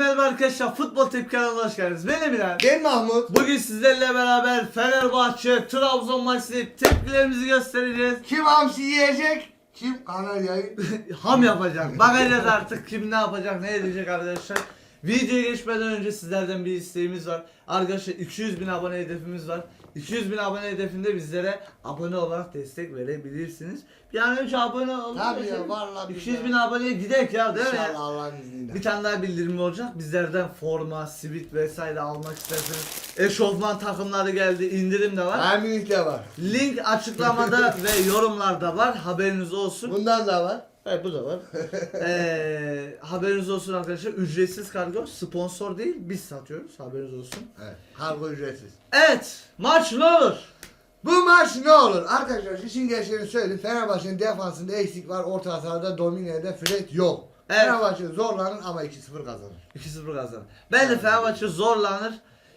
merhaba arkadaşlar. Futbol Tepki kanalına hoş geldiniz. Ben Emirhan. Ben Mahmut. Bugün sizlerle beraber Fenerbahçe Trabzon maçı tepkilerimizi göstereceğiz. Kim hamsi yiyecek? Kim kanaryayı? Ham yapacak. Bakacağız artık kim ne yapacak, ne edecek arkadaşlar. Videoya geçmeden önce sizlerden bir isteğimiz var. Arkadaşlar 200 bin abone hedefimiz var. 200 bin abone hedefinde bizlere abone olarak destek verebilirsiniz. Bir an önce abone olun. Tabii ya, vallahi 200 bin aboneye gidek ya değil mi? İnşallah Allah'ın izniyle. Bir tane daha bildirim olacak. Bizlerden forma, sivit vesaire almak isterseniz eşofman takımları geldi. indirim de var. Bayern Münih'te var. Link açıklamada ve yorumlarda var. Haberiniz olsun. Bundan da var. Evet bu da var. Ee, haberiniz olsun arkadaşlar. Ücretsiz kargo. Sponsor değil. Biz satıyoruz. Haberiniz olsun. Evet. Kargo ücretsiz. Evet. Maç ne olur? Bu maç ne olur? Arkadaşlar işin gerçeğini söyleyeyim. Fenerbahçe'nin defansında eksik var. Orta sahada Domine'de Fred yok. Evet. Fenerbahçe zorlanır ama 2-0 kazanır. 2-0 kazanır. Ben de Fenerbahçe zorlanır.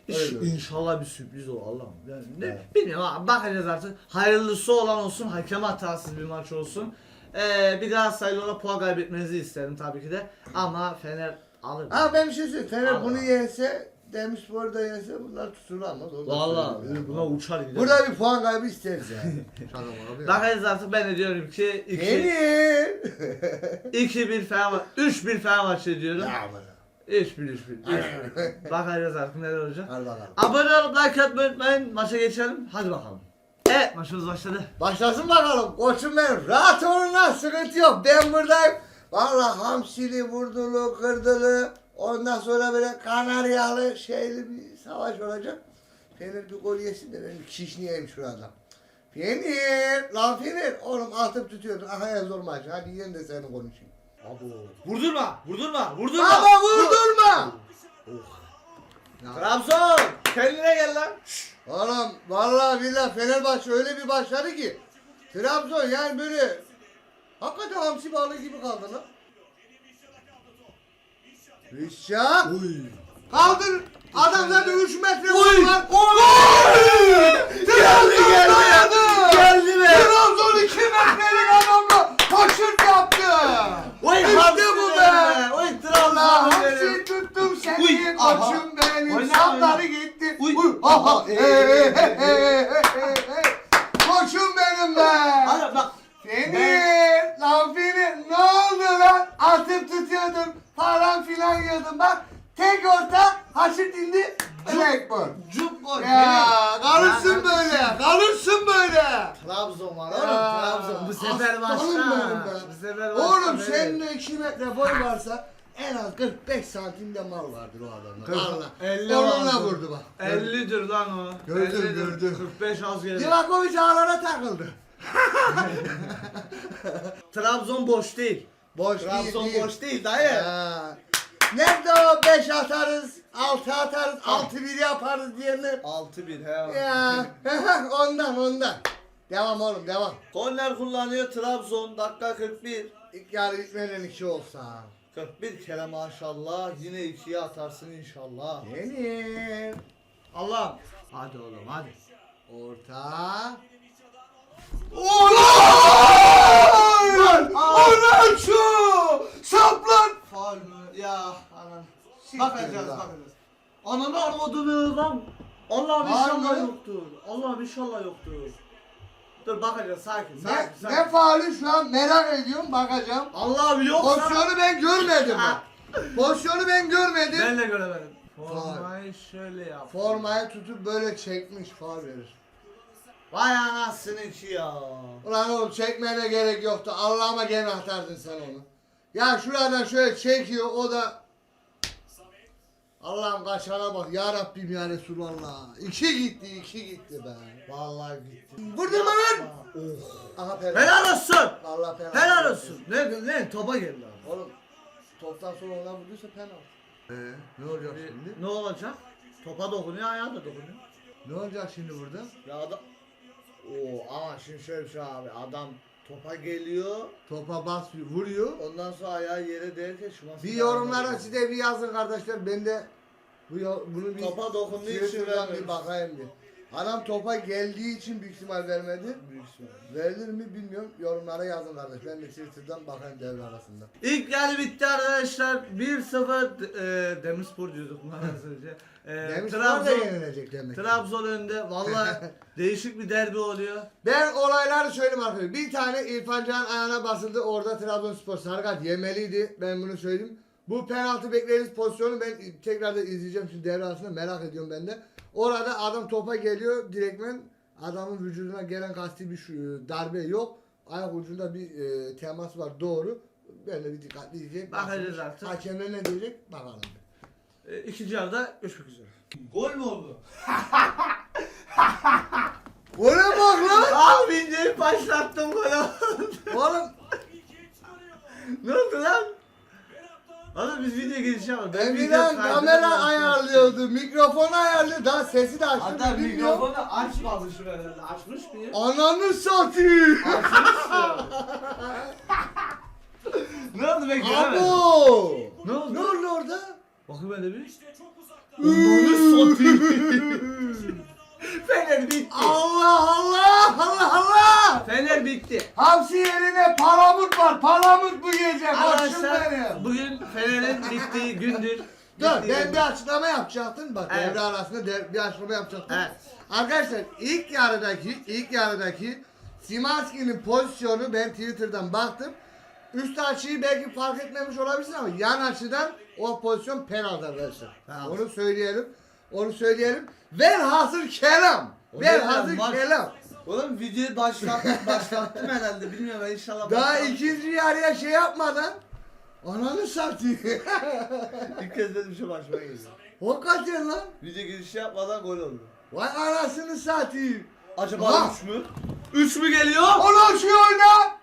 İş-. İnşallah bir sürpriz olur Allah'ım. Yani ne, Evet. Bilmiyorum bakacağız artık. Hayırlısı olan olsun. Hakem hatasız bir maç olsun. Ee, bir Galatasaraylı olarak puan kaybetmenizi isterim tabii ki de. Ama Fener alır. Ama ben bir şey söyleyeyim. Fener Allah. bunu yense, Demirspor da yense bunlar tutulamaz. Onu da Valla söyleyeyim. buna uçar gider. Burada bir puan kaybı isteriz yani. Bir- Bakacağız artık ben de diyorum ki 2 Emir. 2-1 Fenerbahçe 3-1 Fenerbahçe diyorum. Ya bana. 3-1 3-1. 3-1. Bakacağız artık neler olacak. Hadi bakalım. Abone olup like atmayı unutmayın. Maça geçelim. Hadi bakalım. Evet maçımız başladı. Başlasın bakalım. Koçum benim. Rahat olun lan. Sıkıntı yok. Ben buradayım. Valla hamsili, vurdulu, kırdılı. Ondan sonra böyle kanaryalı şeyli bir savaş olacak. Fener bir gol yesin de ben bir kişniyeyim şurada. Fener. Lan Fener. Oğlum atıp tutuyordun. Aha en zor maç. Hadi yiyen de seni konuşayım. Vurdurma, vurdurma, vurdurma. Ama vurdurma. Ya, Trabzon, kendine gel lan. Oğlum vallahi billahi Fenerbahçe öyle bir başladı ki Trabzon yani böyle hakikaten hamsi balığı gibi kaldı lan. Rüşşak kaldır adam zaten 3 metre Oy! var. Geldi, geldi. Geldi be. Trabzon 2 metrelik adamla taşırt yaptı. Oy İşte bu be. be. Oy Trabzon hamsi tuttum seni koçum Oyna, sapları gitti. Uy, Uy, aha. aha. Hey, hey, hey, hey, hey, hey. Koçum benim be. Hadi bak. Lan Fener ne oldu lan? Atıp tutuyordun, falan filan yiyordun bak. Tek orta, haşır indi, Blackburn. Cup gol. Ya kalırsın Ya, böyle, kalırsın böyle. Trabzon var oğlum Trabzon. Bu sefer be. Bu sefer başla. Oğlum senin de 2 metre boy varsa en az 45 santimde mal vardır o adamda. Kırk- Valla. elli Onunla vardır. vurdu bak. 50'dir lan o. Gördüm, 50'dir. gördüm. 45 az gelir. Livakovic ağlara takıldı. Trabzon boş değil. Boş Trabzon değil, boş değil dayı. Ha. Nerede o 5 atarız, 6 atarız, 6-1 yaparız diyenler. 6-1 he. Ya ondan ondan. Devam oğlum devam. Korner kullanıyor Trabzon dakika 41. İlk yarı bitmeden iki olsa. 41 kere maşallah yine ikiye atarsın inşallah. Yenir. Allah'ım. Hadi oğlum hadi. Orta. Lan! Ulan şu! Saplan! Faul mü? Ya anan. Bakacağız bakacağız. Ananı armadını lan. Allah'ım Var inşallah mı? yoktur. Allah'ım inşallah yoktur. Dur bakacağız sakin sakin Ne, sakin. ne faali şu an merak ediyorum bakacağım. Allah'ım yoksa. Pozisyonu ben görmedim ben. Pozisyonu ben görmedim. Ben de göremedim. Formayı şöyle yap. Formayı tutup böyle çekmiş faul verir. Vay anasını ki ya. Ulan oğlum çekmene gerek yoktu. Allah'ıma gene atardın sen onu. Ya şuradan şöyle çekiyor o da Allah'ım kaçana bak ya Rabbim ya Resulallah. İki gitti iki gitti be. Vallahi gitti. Vurdun mu lan? Oh. Aha penaltı. Helal olsun. Vallahi penaltı. Helal olsun. Ne ne topa geldi abi. Oğlum toptan sonra ona vurduysa penaltı. Ee, ne olacak şimdi? Ne olacak? Topa dokunuyor, ayağa da dokunuyor. Ne olacak şimdi burada? Ya adam... Oo ama şimdi şöyle bir şey abi. Adam topa geliyor. Topa bas vuruyor. Ondan sonra ayağı yere değerken şu masada- Bir yorumlara size bir yazın kardeşlar. Ben de bu yo- bunu bir Topa dokunduğu için Twitter'dan vermemiş. bir bakayım bir. Adam topa geldiği için büyük ihtimal vermedi. Büyük ihtimal. Verilir mi bilmiyorum. Yorumlara yazın kardeş. Ben de Twitter'dan bakayım devre arasında. İlk yarı bitti arkadaşlar. 1-0 e, Demirspor diyorduk mu az önce. E, Demişler de Trabzon, yenilecek demek. Trabzon önde. Valla değişik bir derbi oluyor. Ben olayları söyleyeyim arkadaşlar. Bir tane İrfan Can ayağına basıldı. Orada Trabzonspor sarı kart yemeliydi. Ben bunu söyleyeyim. Bu penaltı beklediğiniz pozisyonu ben tekrar da izleyeceğim şimdi devre arasında merak ediyorum ben de. Orada adam topa geliyor direktmen adamın vücuduna gelen kasti bir şu, darbe yok. Ayak ucunda bir e, temas var doğru. Ben de bir dikkatli izleyeyim. Bakacağız artık. Hakemler ne diyecek bakalım. E, ikinci yarıda görüşmek üzere. Gol mü oldu? Oraya bak lan. Al binceyi başlattım gol oldu. Oğlum ne oldu lan? Oğlum biz video girişi video Emirhan kamera ayarlıyordu. Mikrofonu ayarlıyor. Daha sesi de açtı. Hatta bilmiyorum. mikrofonu açmamışım herhalde. Açmış mıyım? Ananı satayım. ne oldu ben göremedim. Abo. Ne oldu? Ne oldu orada? Bakın ben de bir. Onları satayım. Fener bitti. Allah Allah Allah Allah. Fener bitti. Hamsi yerine palamut var. Palamut bu gece. Arkadaşlar benim. bugün Fener'in bittiği gündür. Dur Bittiği ben gündür. bir açıklama yapacaktım. Bak Evet. devre arasında dev- bir açıklama yapacaktım. Evet. Arkadaşlar ilk yarıdaki ilk yarıdaki Simanski'nin pozisyonu ben Twitter'dan baktım. Üst açıyı belki fark etmemiş olabilirsin ama yan açıdan o pozisyon penaltı arkadaşlar. Penaltı. Onu söyleyelim. Onu söyleyelim. Velhasıl kelam. Velhasıl maç- kelam. Oğlum videoyu başlattım, başlattım herhalde. Bilmiyorum ben inşallah. Daha ikinci yarıya şey yapmadan ananı satayım. İlk kez böyle bir şey başıma geliyor. Hakikaten lan. Video girişi yapmadan gol oldu. Vay anasını satayım. Acaba Aha. 3 mü? 3 mü geliyor? Onu şu oyna.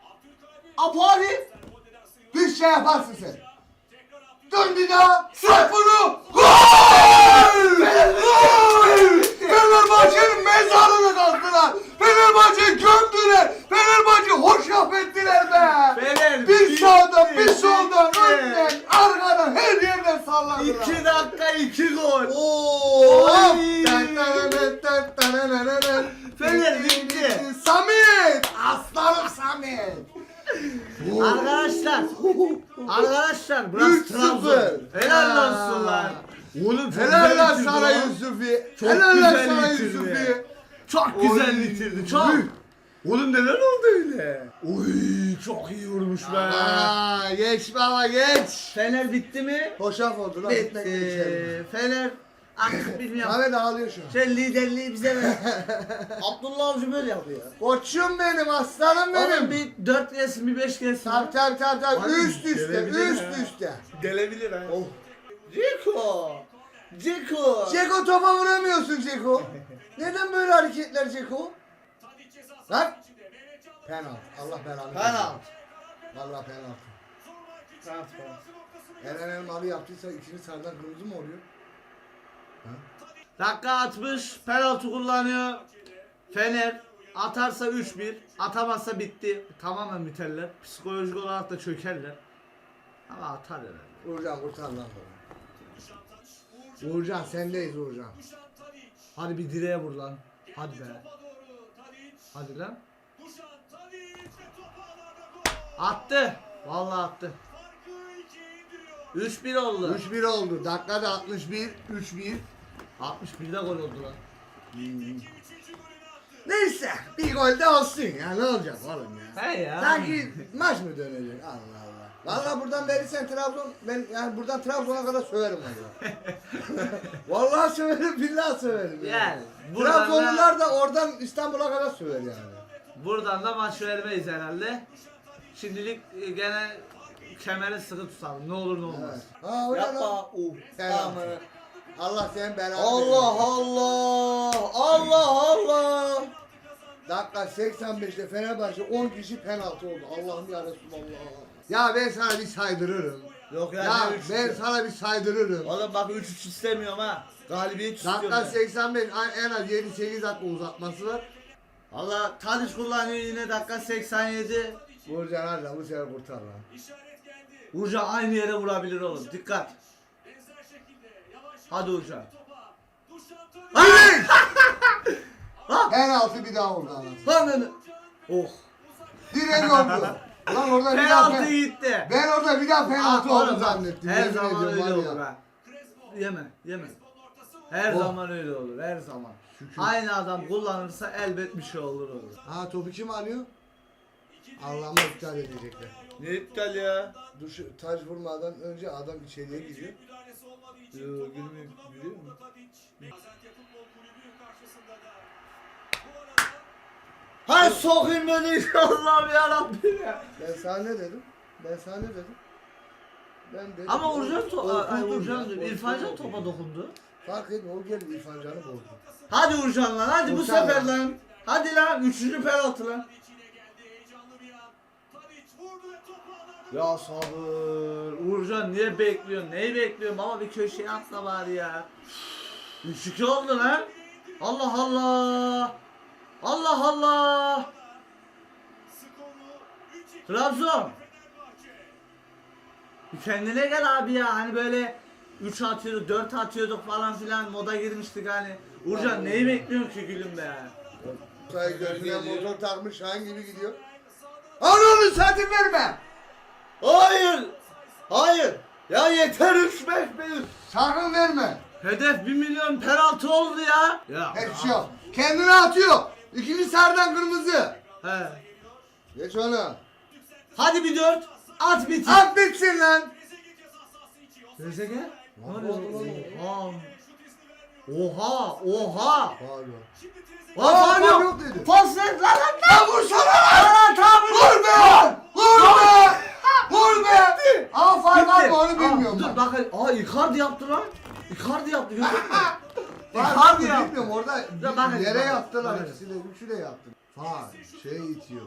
Apo abi. Bir şey yaparsın sen. Dön bir daha. Sık bunu. Gol! Gol! Fenerbahçe'nin mezarını kazdılar. Fenerbahçe'yi gömdüler. Fenerbahçe hoşaf ettiler be. Fener Bir bitti. sağdan bir soldan önden arkadan her yerden salladılar. 2 dakika 2 gol. Oo! Oy! Fener bitti. Samet! Aslanım Samet! Arkadaşlar. Arkadaşlar burası 3-0. Trabzon. Helal olsun lan. Oğlum çok Helal güzel lan bitirdi sana lan. Yusufi. Çok Helal lan güzel sana bitirdi. Yusufi. Çok güzel Oy. bitirdi. Çok. Oğlum neler oldu öyle? Oy çok iyi vurmuş be. Aa, geç baba geç. Fener bitti mi? Hoşaf oldu lan. Bitti. Fener artık bilmiyorum. Samet ağlıyor şu an. Şey liderliği bize ver. Abdullah Avcı böyle yapıyor. Koçum benim aslanım Oğlum benim. bir 4 gelsin bir 5 gelsin. Tabi tabi tabi tabi üst üste gelebilir üst ha. üste. Gelebilir ha. Oh. Ceko. Ceko. Ceko topa vuramıyorsun Ceko. Neden böyle hareketler Ceko? Lan. Penaltı. Allah belanı. versin. Penaltı. Vallahi penaltı. Penaltı, penaltı. Eren Elmalı yaptıysa ikinci sarıdan kırmızı mı oluyor? Dakika 60 penaltı kullanıyor. Fener atarsa 3-1, atamazsa bitti. Tamamen biterler. Psikolojik olarak da çökerler. Ama atar herhalde. Uğurcan kurtar lan bana. Uğurcan sendeyiz Uğurcan. Hadi bir direğe vur lan. Hadi be. Hadi lan. Attı. Vallahi attı. 3-1 oldu. 3-1 oldu. Dakikada 61, 3-1. 61'de gol oldu lan. Neyse bir gol de olsun ya ne olacak oğlum ya. He ya. Sanki maç mı dönecek Allah Allah. Valla buradan verirsen Trabzon ben yani buradan Trabzon'a kadar söverim valla. Vallahi söverim billahi söverim. Yani, buradan da- Trabzonlular da oradan İstanbul'a kadar söver yani. Buradan da maç vermeyiz herhalde. Şimdilik e, gene kemeri sıkı tutalım. Ne olur ne olmaz. Ha, lan? Yapma. Penaltı. Ama. Allah senin belanı Allah versin. Allah. Allah Allah. Dakika 85'te Fenerbahçe 10 kişi penaltı oldu. Allah'ım ya Resulallah. Ya ben sana bir saydırırım. Yok ya. Ya ne üç ben üç? sana bir saydırırım. Oğlum bak 3-3 istemiyorum ha. Galibiyet istiyorum. Dakika ben. 85 en az 7-8 dakika uzatması var. Valla Tadiç kullanıyor yine dakika 87. Uğurcan hala bu sefer kurtar lan. Uğurcan aynı yere vurabilir oğlum. Dikkat. Hadi Uğurcan. Hayır! Ha! Penaltı bir daha oldu anasını. Lan lan. Oh. Direkt oldu. Lan orada bir daha Penaltı penaltı. gitti. Ben orada bir daha penaltı Aa, oldu zannettim. Her Yemin zaman ediyorum öyle var olur ya. ha. Yeme, yeme. Her Oh. zaman öyle olur, her zaman. Aynı adam kullanırsa elbet bir şey olur olur. Ha topu kim alıyor? Allah'ıma iptal edecekler. Ne iptal ya? Duş, taç vurmadan önce adam içeriye giriyor. Yo, gülmüyor, gülüyor mu? Hay sokayım beni Allah'ım yarabbim ya. Ben sana ne dedim? Ben sana ne dedim? Ben dedim. Ama Urcan, to ay, Urcan ya, diyorum, o- İrfan Can o- topa dokundu. Fark etme o geldi İrfan Can'ı bozdu. Hadi Urcan lan, hadi bu Urcan sefer lan. lan. Hadi lan, üçüncü penaltı lan. Ya sabır. Uğurcan niye bekliyorsun? Neyi bekliyorsun? Baba bir köşeye atla bari ya. 3-2 oldu lan. Allah Allah. Allah Allah. Trabzon. Bir kendine gel abi ya. Hani böyle 3 atıyorduk, 4 atıyorduk falan filan moda girmiştik hani. Uğurcan neyi bekliyorsun ki gülüm be? Say gözüne motor takmış Şahin gibi gidiyor. Ananı satın verme. Hayır. Hayır. Ya yeter 3 5 benim. Sakın verme. Hedef 1 milyon penaltı oldu ya. Ya. Hiçbir şey yok. Kendini atıyor. İkinci sarıdan kırmızı. He. Geç onu. Hadi bir 4. At bitir. At bitsin lan. Rezege. Ne Lan oluyor? Oha. Oha. Pardon. Lan Aa, faul yok. yok dedi. Pas ver lan lan. Ya vursana lan. Lan tamam. Vur be. Vur be. Vur be. Ama faul var mı onu Aa, bilmiyorum Dur ben. bak. Aa Icardi yaptı lan. Icardi yaptı. Gördün mü? Var Icardi mı yaptı. bilmiyorum orada Ya yere yaptılar bak- ikisi de üçü de yaptı. Faul şey itiyor.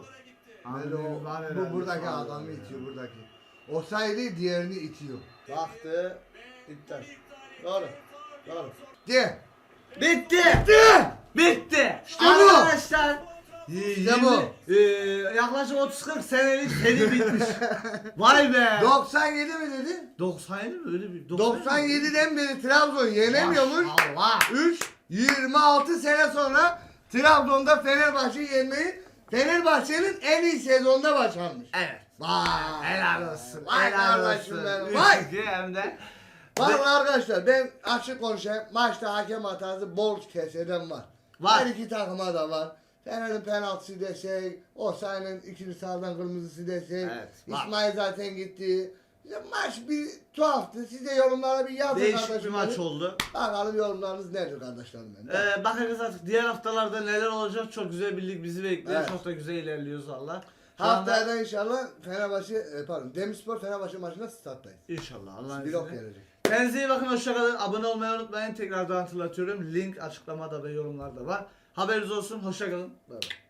O, var bu buradaki faul adamı itiyor buradaki. O sayede diğerini itiyor. Baktı. İptal. Doğru. Doğru. De. Bitti. De. Bitti. İşte bu. Arkadaşlar. İşte bu. Ee, yaklaşık 30-40 senelik seri bitmiş. Vay be. 97 mi dedi? 97 mi öyle bir? 97'den beri Trabzon yenemiyormuş. Allah. 3 26 sene sonra Trabzon'da Fenerbahçe yenmeyi Fenerbahçe'nin en iyi sezonda başarmış. Evet. Vay. Helal olsun. Vay helal kardeşim olsun. benim, vay. iki hem de. Vallahi arkadaşlar ben açık konuşayım. Maçta hakem hatası bol keseden var. Var. Her iki takıma da var. Fener'in penaltısı desek, Osayi'nin ikinci sağdan kırmızısı desek, Evet, var. İsmail zaten gitti. Ya maç bir tuhaftı. Siz de yorumlara bir yazın Değişik bir maç oldu. Bakalım yorumlarınız nedir kardeşlerim benim. Ee, bakacağız artık diğer haftalarda neler olacak. Çok güzel bir lig bizi bekliyor. Evet. Çok da güzel ilerliyoruz valla. Şu anda- Haftaya da inşallah Fenerbahçe, e, pardon Demirspor Fenerbahçe maçında stattayız. İnşallah Allah'ın Blok izniyle. gelecek. Kendinize bakın hoşçakalın. Abone olmayı unutmayın. Tekrardan hatırlatıyorum. Link açıklamada ve yorumlarda var. Haberiniz olsun. Hoşçakalın. Bay bay.